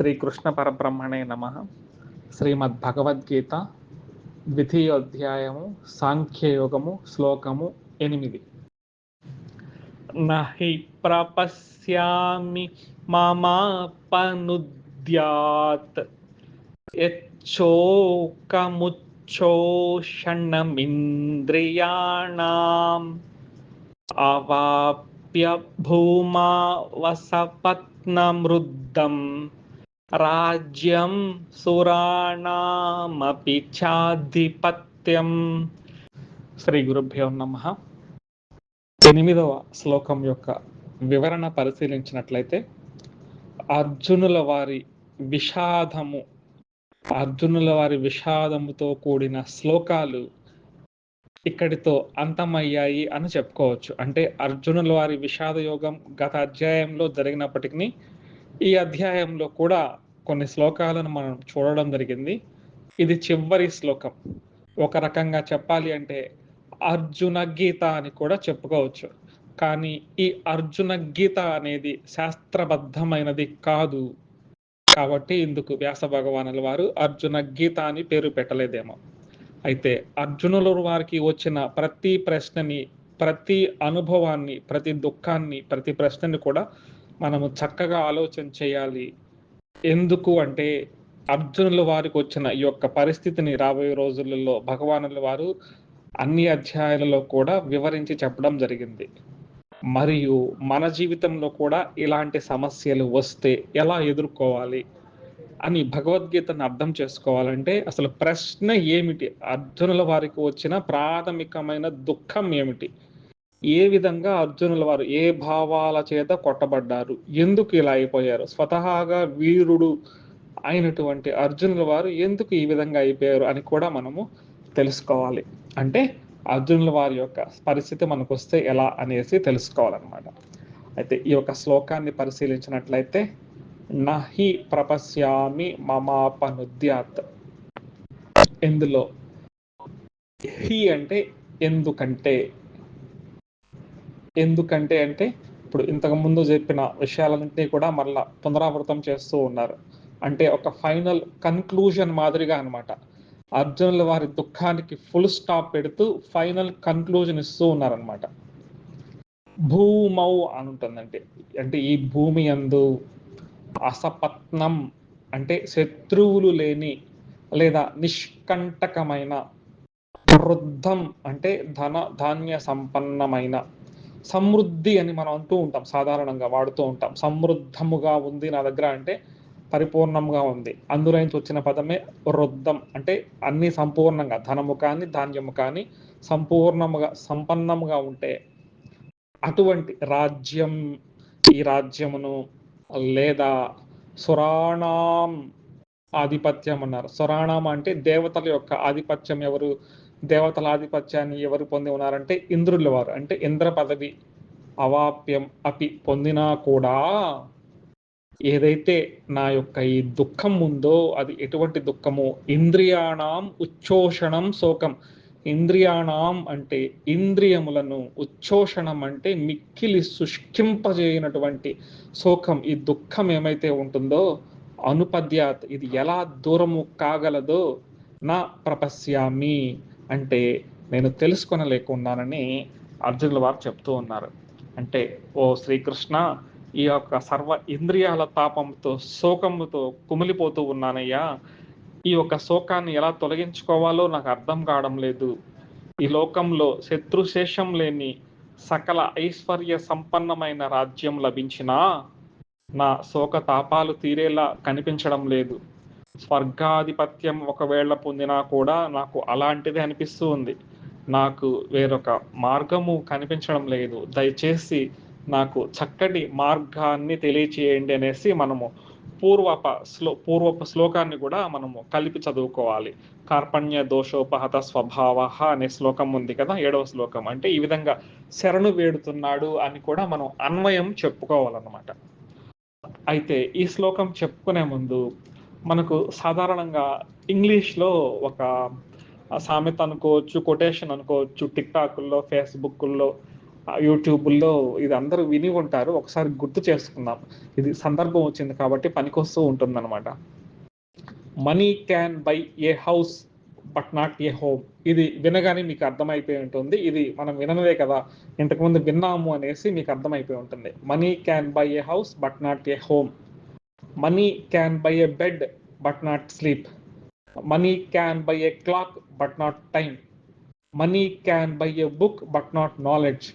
శ్రీకృష్ణ పరబ్రహ్మణే నమ. శ్రీమద్భగవద్గీత ద్వితీయోధ్యాయము సాంఖ్యయోగము శ్లోకము ఎనిమిది. నహి ప్రపశ్యామి మమాపనుద్యాత్. యచ్చోకముచ్చోషణమింద్రియాణం. అవాప్య భూమా వసపత్నమృద్ధం రాజ్యం సురాణామపిచ్చాధిపత్యం శ్రీ గురుభ్యో నమ ఎనిమిదవ శ్లోకం యొక్క వివరణ పరిశీలించినట్లయితే అర్జునుల వారి విషాదము అర్జునుల వారి విషాదముతో కూడిన శ్లోకాలు ఇక్కడితో అంతమయ్యాయి అని చెప్పుకోవచ్చు. అంటే అర్జునుల వారి విషాద యోగం గత అధ్యాయంలో జరిగినప్పటికీ ఈ అధ్యాయంలో కూడా కొన్ని శ్లోకాలను మనం చూడడం జరిగింది. ఇది చివరి శ్లోకం. ఒక రకంగా చెప్పాలి అంటే అర్జున గీత అని కూడా చెప్పుకోవచ్చు. కానీ ఈ అర్జున గీత అనేది శాస్త్రబద్ధమైనది కాదు. కాబట్టి ఇందుకు వ్యాస భగవానుల వారు అర్జున గీత అని పేరు పెట్టలేదేమో. అయితే అర్జునుల వారికి వచ్చిన ప్రతి ప్రశ్నని ప్రతి అనుభవాన్ని ప్రతి దుఃఖాన్ని ప్రతి ప్రశ్నని కూడా మనము చక్కగా ఆలోచన చేయాలి. ఎందుకు అంటే అర్జునుల వారికి వచ్చిన ఈ యొక్క పరిస్థితిని రాబోయే రోజులలో భగవానుల వారు అన్ని అధ్యాయాలలో కూడా వివరించి చెప్పడం జరిగింది. మరియు మన జీవితంలో కూడా ఇలాంటి సమస్యలు వస్తే ఎలా ఎదుర్కోవాలి అని భగవద్గీతను అర్థం చేసుకోవాలంటే అసలు ప్రశ్న ఏమిటి? అర్జునుల వారికి వచ్చిన ప్రాథమికమైన దుఃఖం ఏమిటి? ఏ విధంగా అర్జునుల వారు ఏ భావాల చేత కొట్టబడ్డారు? ఎందుకు ఇలా అయిపోయారు? స్వతహాగా వీరుడు అయినటువంటి అర్జునుల వారు ఎందుకు ఈ విధంగా అయిపోయారు అని కూడా మనము తెలుసుకోవాలి. అంటే అర్జునుల వారి యొక్క పరిస్థితి మనకు వస్తే ఎలా అనేసి తెలుసుకోవాలన్నమాట. అయితే ఈ యొక్క శ్లోకాన్ని పరిశీలించినట్లయితే నహి ప్రపశ్యామి మమాపనుద్యాత్. ఇందులో హి అంటే ఎందుకంటే. ఎందుకంటే అంటే ఇప్పుడు ఇంతకు ముందు చెప్పిన విషయాలన్నింటినీ కూడా మళ్ళా పునరావృతం చేస్తూ ఉన్నారు. అంటే ఒక ఫైనల్ కన్క్లూజన్ మాదిరిగా అనమాట అర్జునుల వారి దుఃఖానికి ఫుల్ స్టాప్ పెడుతూ ఫైనల్ కన్క్లూజన్ ఇస్తూ ఉన్నారనమాట భూమౌ అని ఉంటుందంటే అంటే ఈ భూమి అందు అసపత్నం అంటే శత్రువులు లేని లేదా నిష్కంటకమైన వృద్ధం అంటే ధన ధాన్య సంపన్నమైన సమృద్ధి అని మనం అంటూ ఉంటాం సాధారణంగా వాడుతూ ఉంటాం. సమృద్ధముగా ఉంది నా దగ్గర అంటే పరిపూర్ణంగా ఉంది. అందులో నుంచి వచ్చిన పదమే వృద్ధం. అంటే అన్ని సంపూర్ణంగా ధనము కానీ ధాన్యము కానీ సంపూర్ణముగా సంపన్నముగా ఉంటే అటువంటి రాజ్యం ఈ రాజ్యమును లేదా సురాణం ఆధిపత్యం అన్నారు. సురాణం అంటే దేవతల యొక్క ఆధిపత్యం ఎవరు? దేవతల ఆధిపత్యాన్ని ఎవరు పొంది ఉన్నారంటే ఇంద్రుల వారు. అంటే ఇంద్ర పదవి అవాప్యం అపి పొందినా కూడా ఏదైతే నా యొక్క ఈ దుఃఖం ఉందో అది ఎటువంటి దుఃఖము? ఇంద్రియాణం ఉచ్చోషణం శోకం. ఇంద్రియాణం అంటే ఇంద్రియములను ఉచ్చోషణం అంటే మిక్కిలి శుష్కింపజేయనటువంటి శోకం. ఈ దుఃఖం ఏమైతే ఉంటుందో అనుపద్యాత్ ఇది ఎలా దూరము కాగలదో నా ప్రపశ్యామి. అంటే నేను తెలుసుకొనలేకున్నానని అర్జునుల వారు చెప్తూ ఉన్నారు. అంటే ఓ శ్రీకృష్ణ ఈ యొక్క సర్వ ఇంద్రియాల తాపంతో శోకముతో కుమిలిపోతూ ఉన్నానయ్యా. ఈ యొక్క శోకాన్ని ఎలా తొలగించుకోవాలో నాకు అర్థం కావడం లేదు. ఈ లోకంలో శత్రుశేషం లేని సకల ఐశ్వర్య సంపన్నమైన రాజ్యం లభించినా నా శోక తాపాలు తీరేలా కనిపించడం లేదు. స్వర్గాధిపత్యం ఒకవేళ పొందినా కూడా నాకు అలాంటిదే అనిపిస్తూ ఉంది నాకు వేరొక మార్గము కనిపించడం లేదు. దయచేసి నాకు చక్కటి మార్గాన్ని తెలియచేయండి అనేసి మనము పూర్వప శ్లో పూర్వపు శ్లోకాన్ని కూడా మనము కలిపి చదువుకోవాలి. కార్పణ్య దోషోపహత స్వభావ అనే శ్లోకం ఉంది కదా ఏడవ శ్లోకం. అంటే ఈ విధంగా శరణు వేడుతున్నాడు అని కూడా మనం అన్వయం చెప్పుకోవాలన్నమాట. అయితే ఈ శ్లోకం చెప్పుకునే ముందు మనకు సాధారణంగా ఇంగ్లీష్లో ఒక సామెత అనుకోవచ్చు కొటేషన్ అనుకోవచ్చు టిక్ టాక్ల్లో ఫేస్బుక్ల్లో యూట్యూబ్లో ఇది అందరూ విని ఉంటారు. ఒకసారి గుర్తు చేసుకుందాం. ఇది సందర్భం వచ్చింది కాబట్టి పనికొస్తూ ఉంటుందన్నమాట. Money can buy a house but not a home. ఇది వినగానే మీకు అర్థమైపోయి ఉంటుంది. ఇది మనం వినదే కదా. ఇంతకుముందు విన్నాము అనేసి మీకు అర్థమైపోయి ఉంటుంది. Money can buy a house but not a home. Money can buy a bed but not sleep money can buy a clock but not time money can buy a book but not knowledge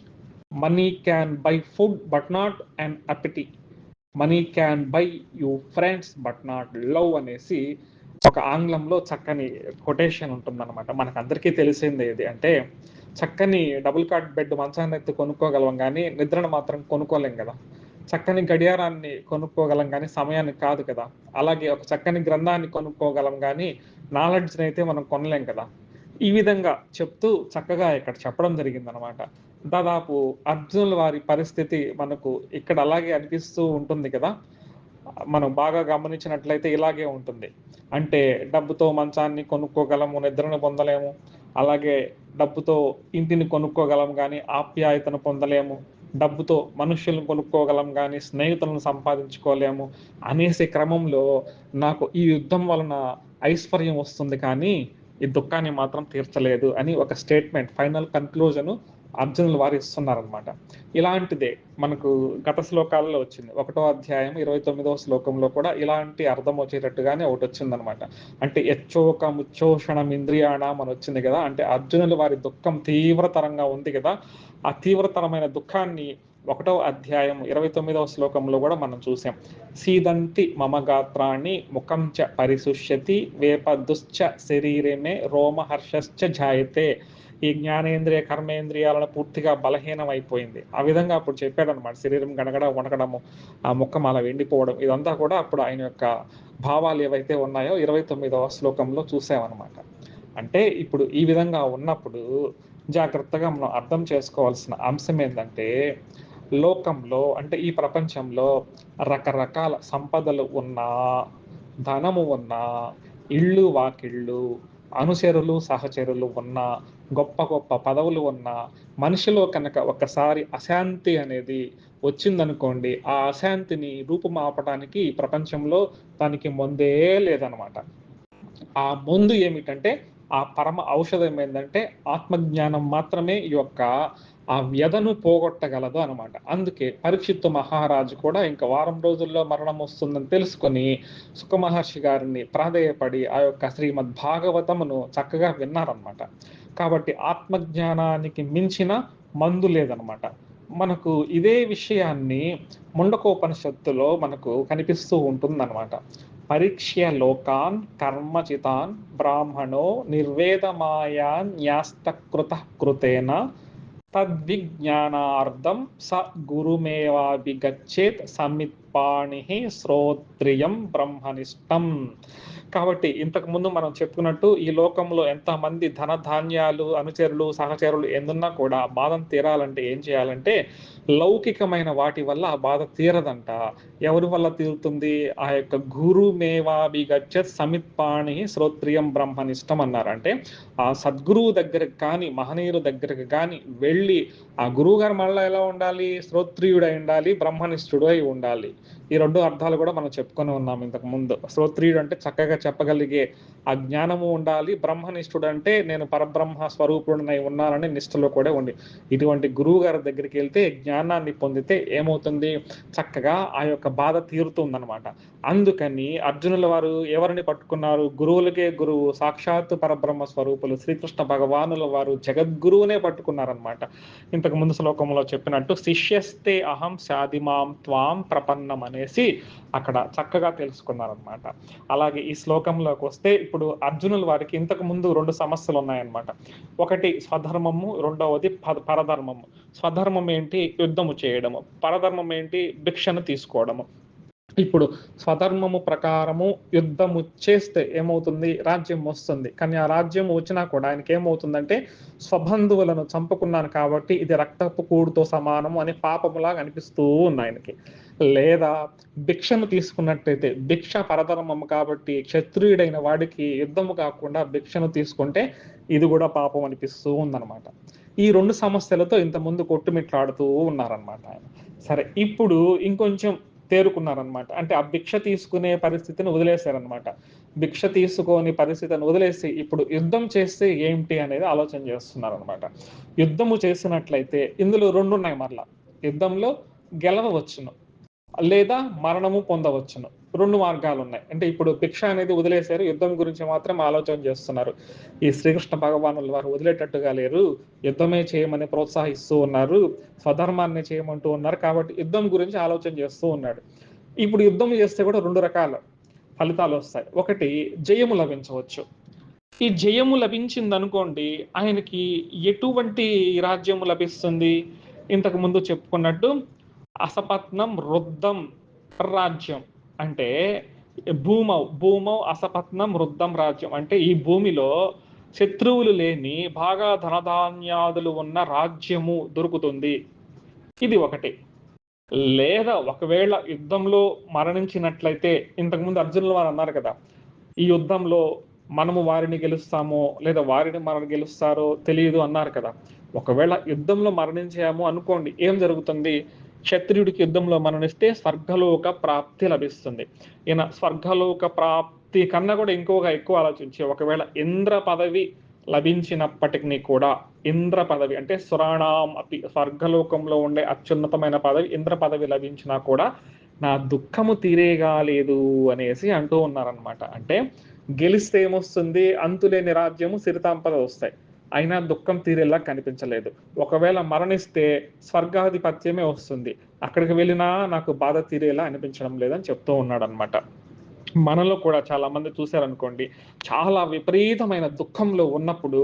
money can buy food but not and appetite money can buy you friends but not love అనేసి ఒక ఆంగ్లంలో చక్కని quotation ఉంటుందన్నమాట. మనకు అందరికీ తెలిసిందే ఇది అంటే చక్కని డబుల్ కార్డ్ బెడ్ మంచాన్ని ఎత్తి కొనుక్కోగలం కానీ నిద్రను మాత్రం కొనుక్కోలేం కదా. చక్కని గడియారాన్ని కొనుక్కోగలం కానీ సమయాన్ని కాదు కదా. అలాగే ఒక చక్కని గ్రంథాన్ని కొనుక్కోగలం కానీ నాలెడ్జ్ని అయితే మనం కొనలేం కదా. ఈ విధంగా చెప్తూ చక్కగా ఇక్కడ చెప్పడం జరిగిందనమాట దాదాపు అర్జునుల వారి పరిస్థితి మనకు ఇక్కడ అలాగే అనిపిస్తూ ఉంటుంది కదా. మనం బాగా గమనించినట్లయితే ఇలాగే ఉంటుంది. అంటే డబ్బుతో మంచాన్ని కొనుక్కోగలము నిద్రను పొందలేము. అలాగే డబ్బుతో ఇంటిని కొనుక్కోగలం కానీ ఆప్యాయతను పొందలేము. డబ్బుతో మనుషులను కొనుక్కోగలం కానీ స్నేహితులను సంపాదించుకోలేము అనేసే క్రమంలో నాకు ఈ యుద్ధం వలన ఐశ్వర్యం వస్తుంది కానీ ఈ దుఃఖాన్ని మాత్రం తీర్చలేదు అని ఒక స్టేట్మెంట్ ఫైనల్ కన్క్లూజన్ అర్జునులు వారు ఇస్తున్నారనమాట ఇలాంటిదే మనకు గత శ్లోకాలలో వచ్చింది. ఒకటో అధ్యాయం ఇరవై తొమ్మిదవ శ్లోకంలో కూడా ఇలాంటి అర్థం వచ్చేటట్టుగానే ఒకటి వచ్చిందనమాట అంటే ఎచ్చోక ముచ్చోషణం ఇంద్రియాణం అని వచ్చింది కదా. అంటే అర్జునులు వారి దుఃఖం తీవ్రతరంగా ఉంది కదా. ఆ తీవ్రతరమైన దుఃఖాన్ని ఒకటో అధ్యాయం ఇరవై తొమ్మిదవ శ్లోకంలో కూడా మనం చూసాం. సీదంతి మమ గాత్రాన్ని ముఖం చ పరిశుష్యతి వేపదుశ్చ శరీరమే రోమహర్షశ్చ జాయతే ఈ జ్ఞానేంద్రియ కర్మేంద్రియాలను పూర్తిగా బలహీనం అయిపోయింది ఆ విధంగా అప్పుడు చెప్పాడు అనమాట శరీరం గనగడ వణకడము ఆ ముఖం అలా ఎండిపోవడం ఇదంతా కూడా అప్పుడు ఆయన యొక్క భావాలు ఏవైతే ఉన్నాయో ఇరవై తొమ్మిదవ శ్లోకంలో చూసామన్నమాట. అంటే ఇప్పుడు ఈ విధంగా ఉన్నప్పుడు జాగ్రత్తగా మనం అర్థం చేసుకోవాల్సిన అంశం ఏంటంటే లోకంలో అంటే ఈ ప్రపంచంలో రకరకాల సంపదలు ఉన్నా ధనము ఉన్నా ఇళ్ళు వాకిళ్ళు అనుచరులు సహచరులు ఉన్న గొప్ప గొప్ప పదవులు ఉన్న మనిషిలో కనుక ఒకసారి అశాంతి అనేది వచ్చిందనుకోండి ఆ అశాంతిని రూపుమాపడానికి ఈ ప్రపంచంలో దానికి ముందే లేదనమాట ఆ ముందు ఏమిటంటే ఆ పరమ ఔషధం ఏంటంటే ఆత్మజ్ఞానం మాత్రమే ఈ యొక్క ఆ వ్యధను పోగొట్టగలదు అనమాట అందుకే పరీక్షిత్తు మహారాజు కూడా ఇంకా వారం రోజుల్లో మరణం వస్తుందని తెలుసుకొని సుఖమహర్షి గారిని ప్రాధేయపడి ఆ యొక్క శ్రీమద్ భాగవతమును చక్కగా విన్నారనమాట కాబట్టి ఆత్మజ్ఞానానికి మించిన మందు లేదనమాట. మనకు ఇదే విషయాన్ని ముండకోపనిషత్తులో మనకు కనిపిస్తూ ఉంటుందన్నమాట పరీక్ష్య లోకాన్ కర్మచితాన్ బ్రాహ్మణో నిర్వేదమాయాన్ న్యాస్తకృత కృతేన తద్విజ్ఞానార్థం స గురుమేవాభిగచ్చేత్ సమిత్పాణి శ్రోత్రియం బ్రహ్మనిష్టం. కాబట్టి ఇంతకు ముందు మనం చెప్పుకున్నట్టు ఈ లోకంలో ఎంతమంది ధన ధాన్యాలు అనుచరులు సహచరులు ఎందున్నా కూడా బాధను తీరాలంటే ఏం చేయాలంటే లౌకికమైన వాటి వల్ల ఆ బాధ తీరదంట. ఎవరి వల్ల తీరుతుంది? ఆ యొక్క గురు మేవాభిగచ్చ సమిత్పాణి శ్రోత్రియం బ్రహ్మనిష్టం అన్నారు. అంటే ఆ సద్గురువు దగ్గరకు కానీ మహనీయుల దగ్గరకు కానీ వెళ్ళి ఆ గురువు గారు మళ్ళీ ఎలా ఉండాలి? శ్రోత్రియుడై ఉండాలి బ్రహ్మనిష్ఠుడు అయి ఉండాలి. ఈ రెండు అర్థాలు కూడా మనం చెప్పుకొని ఉన్నాం ఇంతకు ముందు. శ్రోత్రియుడు అంటే చక్కగా చెప్పగలిగే ఆ జ్ఞానము ఉండాలి బ్రహ్మనిష్ఠుడు అంటే నేను పరబ్రహ్మ స్వరూపుడునై ఉన్నానని నిష్ఠలో కూడా ఉండి. ఇటువంటి గురువు గారి దగ్గరికి వెళ్తే జ్ఞానాన్ని పొందితే ఏమవుతుంది? చక్కగా ఆ యొక్క బాధ తీరుతుందనమాట అందుకని అర్జునుల వారు ఎవరిని పట్టుకున్నారు? గురువులకే గురువు సాక్షాత్ పరబ్రహ్మ స్వరూపులు శ్రీకృష్ణ భగవానుల వారు జగద్గురువునే పట్టుకున్నారనమాట ఇంతకు ముందు శ్లోకంలో చెప్పినట్టు శిష్యస్తే అహం శాదిమాం త్వాం ప్రపన్నం అనేసి అక్కడ చక్కగా తెలుసుకున్నారనమాట అలాగే ఈ శ్లోకంలోకి వస్తే ఇప్పుడు అర్జునుల వారికి ఇంతకు ముందు రెండు సమస్యలు ఉన్నాయన్నమాట. ఒకటి స్వధర్మము రెండవది పరధర్మము. స్వధర్మం ఏంటి? యుద్ధము చేయడము. పరధర్మం ఏంటి? భిక్షను తీసుకోవడము. ఇప్పుడు స్వధర్మము ప్రకారము యుద్ధము చేస్తే ఏమవుతుంది? రాజ్యం వస్తుంది. కానీ ఆ రాజ్యం వచ్చినా కూడా ఆయనకి ఏమవుతుందంటే స్వబంధువులను చంపుకున్నాను కాబట్టి ఇది రక్తపు కూడుతో సమానము అని పాపములా అనిపిస్తూ ఉంది ఆయనకి. లేదా భిక్షను తీసుకున్నట్టయితే భిక్ష పరధర్మము కాబట్టి క్షత్రియుడైన వాడికి యుద్ధము కాకుండా భిక్షను తీసుకుంటే ఇది కూడా పాపం అనిపిస్తూ ఉందన్నమాట. ఈ రెండు సమస్యలతో ఇంతకుముందు కొట్టుమిట్లాడుతూ ఉన్నారనమాట ఆయన. సరే ఇప్పుడు ఇంకొంచెం తేరుకున్నారనమాట అంటే ఆ భిక్ష తీసుకునే పరిస్థితిని వదిలేశారనమాట భిక్ష తీసుకొని పరిస్థితిని వదిలేసి ఇప్పుడు యుద్ధం చేస్తే ఏంటి అనేది ఆలోచన చేస్తున్నారనమాట యుద్ధము చేసినట్లయితే ఇందులో రెండు ఉన్నాయి మరలా. యుద్ధంలో గెలవవచ్చును. లేదా మరణము పొందవచ్చును. రెండు మార్గాలు ఉన్నాయి అంటే ఇప్పుడు భిక్ష అనేది వదిలేశారు. యుద్ధం గురించి మాత్రం ఆలోచన చేస్తున్నారు. ఈ శ్రీకృష్ణ భగవానుల వారు వదిలేటట్టుగా లేరు. యుద్ధమే చేయమని ప్రోత్సహిస్తూ ఉన్నారు. స్వధర్మాన్ని చేయమంటూ ఉన్నారు. కాబట్టి యుద్ధం గురించి ఆలోచన చేస్తూ ఉన్నాడు. ఇప్పుడు యుద్ధం చేస్తే కూడా రెండు రకాల ఫలితాలు వస్తాయి. ఒకటి జయము లభించవచ్చు. ఈ జయము లభించింది అనుకోండి ఆయనకి ఎటువంటి రాజ్యము లభిస్తుంది? ఇంతకు ముందు చెప్పుకున్నట్టు అసపత్నం రుద్దం రాజ్యం అంటే భూమౌ భూమౌ అసపత్నం రుద్దం రాజ్యం అంటే ఈ భూమిలో శత్రువులు లేని బాగా ధనధాన్యాదులు ఉన్న రాజ్యము దొరుకుతుంది. ఇది ఒకటి. లేదా ఒకవేళ యుద్ధంలో మరణించినట్లయితే ఇంతకుముందు అర్జునులు వారు అన్నారు కదా ఈ యుద్ధంలో మనము వారిని గెలుస్తామో లేదా వారిని మనం గెలుస్తారో తెలియదు అన్నారు కదా. ఒకవేళ యుద్ధంలో మరణించాము అనుకోండి ఏం జరుగుతుంది? క్షత్రియుడికి యుద్ధంలో మరణిస్తే స్వర్గలోక ప్రాప్తి లభిస్తుంది. ఈయన స్వర్గలోక ప్రాప్తి కన్నా కూడా ఇంకొక ఎక్కువ ఆలోచించి ఒకవేళ ఇంద్ర పదవి లభించినప్పటికీ కూడా ఇంద్ర పదవి అంటే సురాణం అతి స్వర్గలోకంలో ఉండే అత్యున్నతమైన పదవి ఇంద్ర పదవి లభించినా కూడా నా దుఃఖము తీరేగా లేదు అనేసి అంటూ ఉన్నారనమాట అంటే గెలిస్తే ఏమొస్తుంది? అంతులేని రాజ్యము సిరితాంపద వస్తాయి. అయినా దుఃఖం తీరేలా కనిపించలేదు. ఒకవేళ మరణిస్తే స్వర్గాధిపత్యమే వస్తుంది. అక్కడికి వెళ్ళినా నాకు బాధ తీరేలా అనిపించడం లేదని చెప్తూ ఉన్నాడు అనమాట మనలో కూడా చాలా మంది చూశారనుకోండి చాలా విపరీతమైన దుఃఖంలో ఉన్నప్పుడు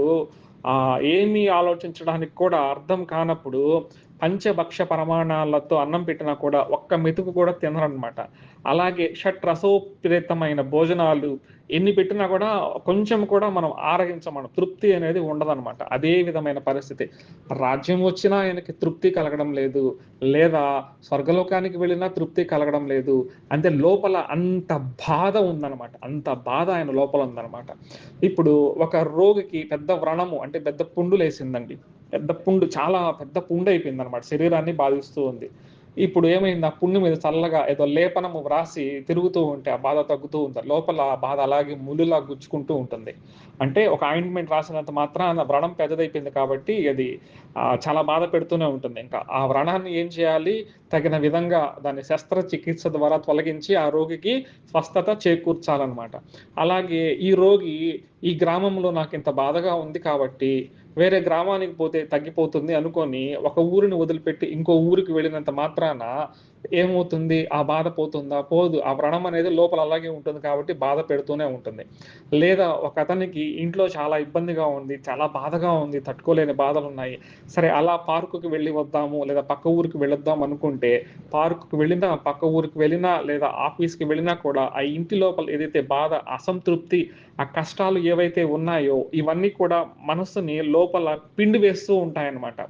ఆ ఏమీ ఆలోచించడానికి కూడా అర్థం కానప్పుడు పంచభక్ష ప్రమాణాలతో అన్నం పెట్టినా కూడా ఒక్క మెతుకు కూడా తినరనమాట అలాగే షట్రసోప్రేతమైన భోజనాలు ఎన్ని పెట్టినా కూడా కొంచెం కూడా మనం ఆరగించమనం తృప్తి అనేది ఉండదన్నమాట. అదే విధమైన పరిస్థితి. రాజ్యం వచ్చినా ఆయనకి తృప్తి కలగడం లేదు. లేదా స్వర్గలోకానికి వెళ్ళినా తృప్తి కలగడం లేదు. అంటే లోపల అంత బాధ ఉందన్నమాట. అంత బాధ ఆయన లోపల ఉందన్నమాట. ఇప్పుడు ఒక రోగికి పెద్ద వ్రణము అంటే పెద్ద పుండు లేసిందండి. పెద్ద పుండు చాలా పెద్ద పుండు అయిపోయింది అనమాట శరీరాన్ని బాధిస్తూ ఉంది. ఇప్పుడు ఏమైంది? ఆ పుణ్యం మీద చల్లగా ఏదో లేపనము వ్రాసి తిరుగుతూ ఉంటే ఆ బాధ తగ్గుతూ ఉంటుంది. లోపల ఆ బాధ అలాగే ముళ్ళులా గుచ్చుకుంటూ ఉంటుంది. అంటే ఒక ఆయింట్మెంట్ రాసినంత మాత్రాన వ్రణం పెద్దదైపోయింది కాబట్టి అది చాలా బాధ పెడుతూనే ఉంటుంది. ఇంకా ఆ వ్రణాన్ని ఏం చేయాలి? తగిన విధంగా దాన్ని శస్త్రచికిత్స ద్వారా తొలగించి ఆ రోగికి స్వస్థత చేకూర్చాలన్నమాట. అలాగే ఈ రోగి ఈ గ్రామంలో నాకు ఇంత బాధగా ఉంది కాబట్టి వేరే గ్రామానికి పోతే తగ్గిపోతుంది అనుకొని ఒక ఊరిని వదిలిపెట్టి ఇంకో ఊరికి వెళ్ళినంత మాత్రాన ఏమవుతుంది? ఆ బాధ పోతుందా? పోదు. ఆ వ్రణం అనేది లోపల అలాగే ఉంటుంది కాబట్టి బాధ పెడుతూనే ఉంటుంది. లేదా ఒక అతనికి ఇంట్లో చాలా ఇబ్బందిగా ఉంది చాలా బాధగా ఉంది తట్టుకోలేని బాధలు ఉన్నాయి సరే అలా పార్కుకి వెళ్ళి వద్దాము లేదా పక్క ఊరికి వెళ్ళొద్దాం అనుకుంటే పార్కుకి వెళ్ళినా పక్క ఊరికి వెళ్ళినా లేదా ఆఫీస్కి వెళ్ళినా కూడా ఆ ఇంటి లోపల ఏదైతే బాధ అసంతృప్తి ఆ కష్టాలు ఏవైతే ఉన్నాయో ఇవన్నీ కూడా మనసుని లోపల పిండి వేస్తూ ఉంటాయన్నమాట.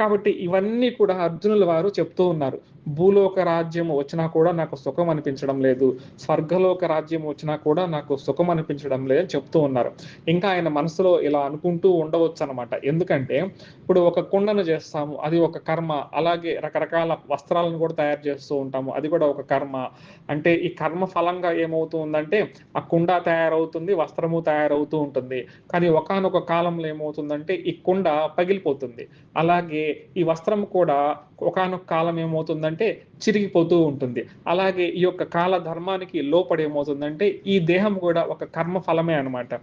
కాబట్టి ఇవన్నీ కూడా అర్జునుల వారు చెప్తూ ఉన్నారు. భూలోక రాజ్యం వచ్చినా కూడా నాకు సుఖం అనిపించడం లేదు. స్వర్గలోక రాజ్యం వచ్చినా కూడా నాకు సుఖం అనిపించడం లేదని చెప్తూ ఉన్నారు. ఇంకా ఆయన మనసులో ఇలా అనుకుంటూ ఉండవచ్చు అనమాట ఎందుకంటే ఇప్పుడు ఒక కుండను చేస్తాము అది ఒక కర్మ. అలాగే రకరకాల వస్త్రాలను కూడా తయారు చేస్తూ ఉంటాము అది కూడా ఒక కర్మ. అంటే ఈ కర్మ ఫలంగా ఏమవుతుందంటే ఆ కుండ తయారవుతుంది వస్త్రము తయారవుతూ ఉంటుంది. కానీ ఒకనొక కాలంలో ఏమవుతుందంటే ఈ కుండ పగిలిపోతుంది. అలాగే ఈ వస్త్రం కూడా ఒకనొక కాలం ఏమవుతుందంటే చిరిగిపోతూ ఉంటుంది. అలాగే ఈ యొక్క కాల ధర్మానికి లోపడి ఏమవుతుందంటే ఈ దేహం కూడా ఒక కర్మ ఫలమే అనమాట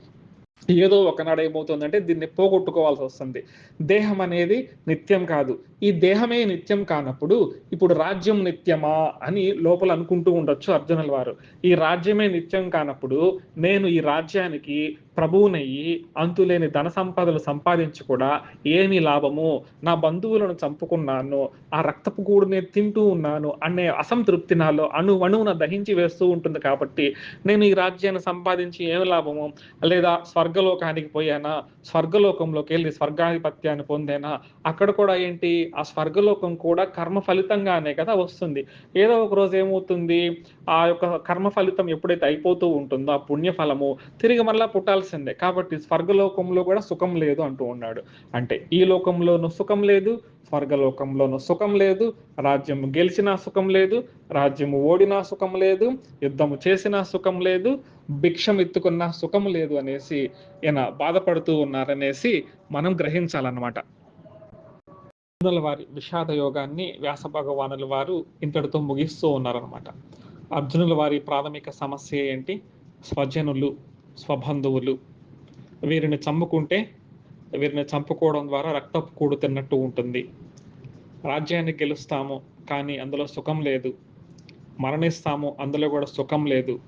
ఏదో ఒకనాడు ఏమవుతుందంటే దీన్ని పోగొట్టుకోవాల్సి వస్తుంది. దేహం అనేది నిత్యం కాదు. ఈ దేహమే నిత్యం కానప్పుడు ఇప్పుడు రాజ్యం నిత్యమా అని లోపల అనుకుంటూ ఉండొచ్చు అర్జునుల వారు. ఈ రాజ్యమే నిత్యం కానప్పుడు నేను ఈ రాజ్యానికి ప్రభువునయ్యి అంతులేని ధన సంపదలు సంపాదించి కూడా ఏమి లాభము? నా బంధువులను చంపుకున్నాను ఆ రక్తపు కూడునే తింటూ ఉన్నాను అనే అసంతృప్తి నాలో అణు అణువున దహించి వేస్తూ ఉంటుంది కాబట్టి నేను ఈ రాజ్యాన్ని సంపాదించి ఏమి లాభము? లేదా స్వర్గలోకానికి పోయానా? స్వర్గలోకంలోకి వెళ్ళి స్వర్గాధిపత్యాన్ని పొందేనా? అక్కడ కూడా ఏంటి? ఆ స్వర్గలోకం కూడా కర్మ ఫలితంగానే కదా వస్తుంది. ఏదో ఒక రోజు ఏమవుతుంది? ఆ యొక్క కర్మ ఫలితం ఎప్పుడైతే అయిపోతూ ఉంటుందో ఆ పుణ్య ఫలము తిరిగి మళ్ళా పుట్టాల్సిందే కాబట్టి స్వర్గలోకంలో కూడా సుఖం లేదు అంటూ ఉన్నాడు. అంటే ఈ లోకంలోనూ సుఖం లేదు స్వర్గలోకంలోనూ సుఖం లేదు రాజ్యము గెలిచినా సుఖం లేదు రాజ్యము ఓడినా సుఖం లేదు యుద్ధము చేసినా సుఖం లేదు భిక్షం ఎత్తుకున్నా సుఖం లేదు అనేసి ఈయన బాధపడుతూ ఉన్నారనేసి మనం గ్రహించాలన్నమాట. అర్జునుల వారి విషాద యోగాన్ని వ్యాస భగవానుల వారు ఇంతటితో ముగిస్తూ ఉన్నారనమాట అర్జునుల వారి ప్రాథమిక సమస్య ఏంటి? స్వజనులు స్వబంధువులు. వీరిని చంపుకుంటే వీరిని చంపుకోవడం ద్వారా రక్తపు కూడు తిన్నట్టు ఉంటుంది. రాజ్యాన్ని గెలుస్తాము కానీ అందులో సుఖం లేదు. మరణిస్తాము అందులో కూడా సుఖం లేదు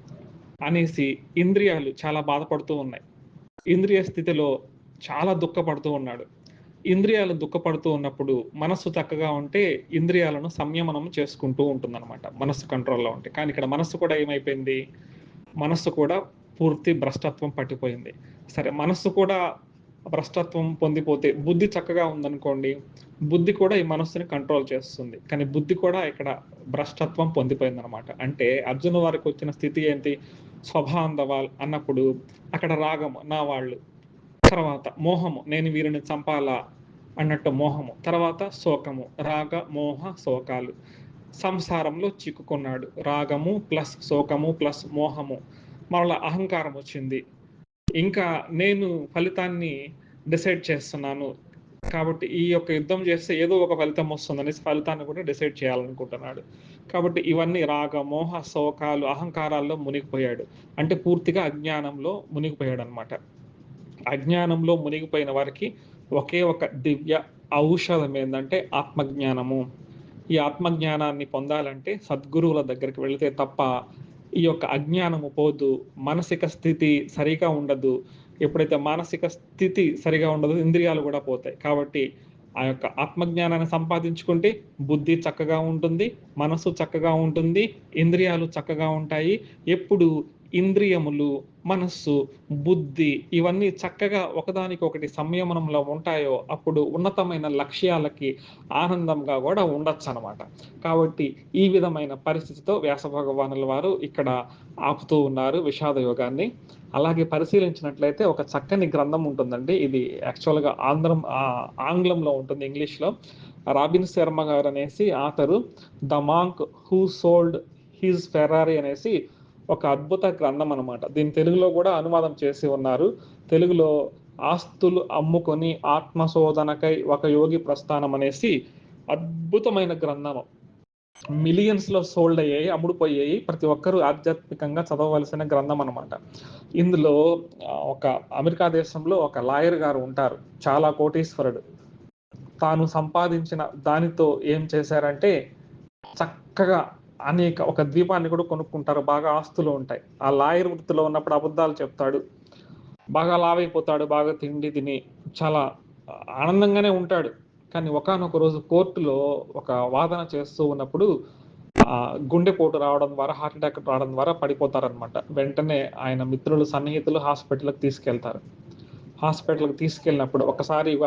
అనేసి ఇంద్రియాలు చాలా బాధపడుతూ ఉన్నాయి. ఇంద్రియ స్థితిలో చాలా దుఃఖపడుతూ ఉన్నాడు. ఇంద్రియాలు దుఃఖపడుతూ ఉన్నప్పుడు మనస్సు చక్కగా ఉంటే ఇంద్రియాలను సంయమనం చేసుకుంటూ ఉంటుందన్నమాట. మనస్సు కంట్రోల్లో ఉంటే. కానీ ఇక్కడ మనస్సు కూడా ఏమైపోయింది? మనస్సు కూడా పూర్తి భ్రష్టత్వం పట్టిపోయింది. సరే మనస్సు కూడా భ్రష్టత్వం పొందిపోతే బుద్ధి చక్కగా ఉందనుకోండి బుద్ధి కూడా ఈ మనస్సుని కంట్రోల్ చేస్తుంది. కానీ బుద్ధి కూడా ఇక్కడ భ్రష్టత్వం పొందిపోయింది అనమాట అంటే అర్జున వారికి వచ్చిన స్థితి ఏంటి? స్వభాంధవాల్ అన్నప్పుడు అక్కడ రాగము నా వాళ్ళు. తర్వాత మోహము నేను వీరిని చంపాలా అన్నట్టు మోహము. తర్వాత శోకము రాగ మోహ శోకాలు. సంసారంలో చిక్కుకున్నాడు. రాగము ప్లస్ శోకము ప్లస్ మోహము. మరలా అహంకారం వచ్చింది. ఇంకా నేను ఫలితాన్ని డిసైడ్ చేస్తున్నాను. కాబట్టి ఈ యొక్క యుద్ధం చేస్తే ఏదో ఒక ఫలితం వస్తుందనేసి ఫలితాన్ని కూడా డిసైడ్ చేయాలనుకుంటున్నాడు. కాబట్టి ఇవన్నీ రాగ మోహ శోకాలు అహంకారాల్లో మునిగిపోయాడు. అంటే పూర్తిగా అజ్ఞానంలో మునిగిపోయాడు అనమాట అజ్ఞానంలో మునిగిపోయిన వారికి ఒకే ఒక దివ్య ఔషధం ఏంటంటే ఆత్మజ్ఞానము. ఈ ఆత్మజ్ఞానాన్ని పొందాలంటే సద్గురువుల దగ్గరికి వెళితే తప్ప ఈ యొక్క అజ్ఞానము పోదు మానసిక స్థితి సరిగా ఉండదు ఎప్పుడైతే మానసిక స్థితి సరిగా ఉండదు ఇంద్రియాలు కూడా పోతాయి. కాబట్టి ఆ యొక్క ఆత్మజ్ఞానాన్ని సంపాదించుకుంటే బుద్ధి చక్కగా ఉంటుంది మనసు చక్కగా ఉంటుంది ఇంద్రియాలు చక్కగా ఉంటాయి. ఎప్పుడు ఇంద్రియములు మనస్సు బుద్ధి ఇవన్నీ చక్కగా ఒకదానికొకటి సంయమనంలో ఉంటాయో అప్పుడు ఉన్నతమైన లక్ష్యాలకి ఆనందంగా కూడా ఉండొచ్చు అనమాట కాబట్టి ఈ విధమైన పరిస్థితితో వ్యాస భగవానుల వారు ఇక్కడ ఆపుతూ ఉన్నారు విషాద యోగాన్ని. అలాగే పరిశీలించినట్లయితే ఒక చక్కని గ్రంథం ఉంటుందండి. ఇది యాక్చువల్గా ఆంధ్రం ఆంగ్లంలో ఉంటుంది ఇంగ్లీష్లో. రాబిన్ శర్మ గారు అనేసి author the monk who sold his Ferrari అనేసి ఒక అద్భుత గ్రంథం అనమాట దీని తెలుగులో కూడా అనువాదం చేసి ఉన్నారు. తెలుగులో ఆస్తులు అమ్ముకొని ఆత్మశోధనకై ఒక యోగి ప్రస్థానం అనేసి అద్భుతమైన గ్రంథం మిలియన్స్లో సోల్డ్ అయ్యాయి అమ్ముడుపోయాయి. ప్రతి ఒక్కరూ ఆధ్యాత్మికంగా చదవవలసిన గ్రంథం అనమాట ఇందులో ఒక అమెరికా దేశంలో ఒక లాయర్ గారు ఉంటారు చాలా కోటీశ్వరుడు. తాను సంపాదించిన దానితో ఏం చేశారంటే చక్కగా అనేక ఒక ద్వీపాన్ని కూడా కొనుక్కుంటారు. బాగా ఆస్తులు ఉంటాయి. ఆ లాయర్ వృత్తిలో ఉన్నప్పుడు అబద్ధాలు చెప్తాడు. బాగా లావైపోతాడు. బాగా తిండి తిని చాలా ఆనందంగానే ఉంటాడు. కానీ ఒకనొక రోజు కోర్టులో ఒక వాదన చేస్తూ ఉన్నప్పుడు ఆ గుండెపోటు రావడం ద్వారా హార్ట్ అటాక్ రావడం ద్వారా పడిపోతారనమాట వెంటనే ఆయన మిత్రులు సన్నిహితులు హాస్పిటల్కి తీసుకెళ్తారు. హాస్పిటల్కి తీసుకెళ్ళినప్పుడు ఒకసారి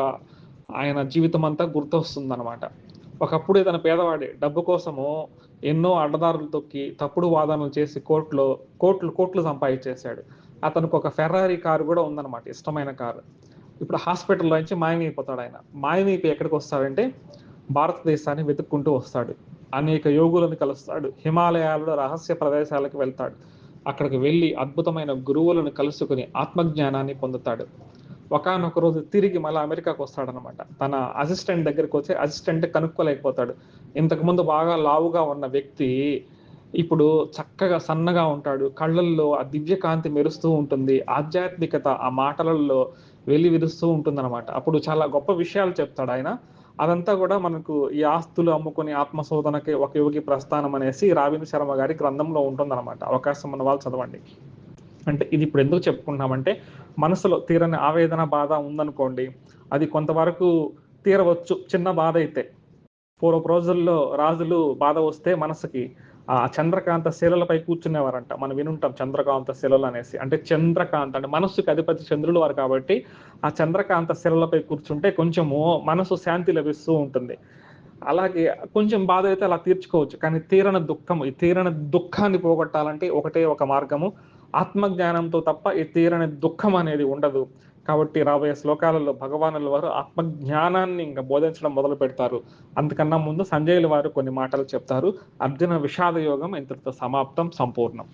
ఆయన జీవితం అంతా గుర్తొస్తుంది అనమాట ఒకప్పుడు ఇతను పేదవాడే డబ్బు కోసము ఎన్నో అడ్డదారులు తొక్కి తప్పుడు వాదనలు చేసి కోర్టులో కోట్లు కోట్లు సంపాదించేశాడు. అతనికి ఒక ఫెర్రారీ కారు కూడా ఉందన్నమాట ఇష్టమైన కారు. ఇప్పుడు హాస్పిటల్లో నుంచి మాయమైపోతాడు ఆయన. మాయమైపోయి ఎక్కడికి వస్తాడంటే భారతదేశాన్ని వెతుక్కుంటూ వస్తాడు. అనేక యోగులను కలుస్తాడు. హిమాలయాలలో రహస్య ప్రదేశాలకు వెళ్తాడు. అక్కడికి వెళ్ళి అద్భుతమైన గురువులను కలుసుకుని ఆత్మజ్ఞానాన్ని పొందుతాడు. ఒకనొక రోజు తిరిగి మళ్ళీ అమెరికాకు వస్తాడనమాట తన అసిస్టెంట్ దగ్గరికి వచ్చి అసిస్టెంట్ కనుక్కోలేకపోతాడు. ఇంతకుముందు బాగా లావుగా ఉన్న వ్యక్తి ఇప్పుడు చక్కగా సన్నగా ఉంటాడు. కళ్ళల్లో ఆ దివ్యకాంతి మెరుస్తూ ఉంటుంది. ఆధ్యాత్మికత ఆ మాటలలో వెలి విరుస్తూ ఉంటుంది అనమాట అప్పుడు చాలా గొప్ప విషయాలు చెప్తాడు ఆయన. అదంతా కూడా మనకు ఈ ఆస్తులు అమ్ముకుని ఆత్మశోధనకి ఒక యోగి ప్రస్థానం అనేసి రావింద్ర శర్మ గారి గ్రంథంలో ఉంటుందన్నమాట. అవకాశం ఉన్న వాళ్ళు చదవండి. అంటే ఇది ఇప్పుడు ఎందుకు చెప్పుకుంటున్నామంటే మనసులో తీరని ఆవేదన బాధ ఉందనుకోండి అది కొంతవరకు తీరవచ్చు చిన్న బాధ అయితే. పూర్వపు రోజుల్లో రాజులు బాధ వస్తే మనసుకి ఆ చంద్రకాంత శిలలపై కూర్చునేవారంట. మనం వినుంటాం చంద్రకాంత శిలలు అనేసి. అంటే చంద్రకాంత అంటే మనస్సుకి అధిపతి చంద్రులు వారు కాబట్టి ఆ చంద్రకాంత శిలలపై కూర్చుంటే కొంచెము మనసు శాంతి లభిస్తూ ఉంటుంది. అలాగే కొంచెం బాధ అయితే అలా తీర్చుకోవచ్చు. కానీ తీరని దుఃఖం ఈ తీరని దుఃఖాన్ని పోగొట్టాలంటే ఒకటే ఒక మార్గము ఆత్మజ్ఞానంతో తప్ప ఈ తీరని దుఃఖం అనేది ఉండదు. కాబట్టి రాబోయే శ్లోకాలలో భగవానుల వారు ఆత్మజ్ఞానాన్ని ఇంకా బోధించడం మొదలు పెడతారు. అంతకన్నా ముందు సంజయుల వారు కొన్ని మాటలు చెప్తారు. అర్జున విషాద యోగం ఇంతటితో సమాప్తం. సంపూర్ణం.